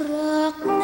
Rock.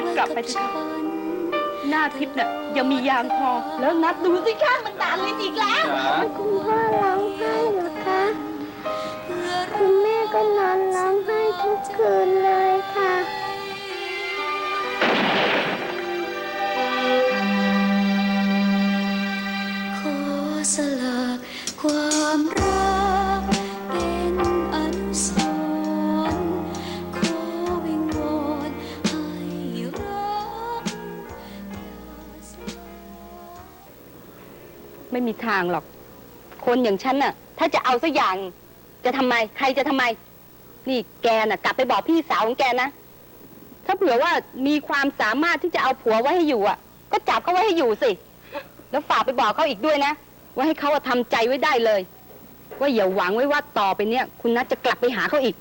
นัทกลับไปเถอะค่ะหน้าทิพย์น่ะยังมียางพอ แล้วนัดดูสิคะมันด่าลิ้นอีกแล้วคุณพ่อร้องไห้เหรอคะ ไม่มีทางหรอก คนอย่างฉันน่ะ ถ้าจะเอาสักอย่าง จะทำไม ใครจะทำไม นี่แกน่ะ กลับไปบอกพี่สาวของแกนะ ถ้าเผื่อว่ามีความสามารถที่จะเอาผัวไว้ให้อยู่อะ ก็จับเขาไว้ให้อยู่สิ แล้วฝากไปบอกเขาอีกด้วยนะ ว่าให้เขาอะทำใจไว้ได้เลย ว่าอย่าหวังไว้ว่าต่อไปเนี้ยคุณนัทจะกลับไปหาเขาอีก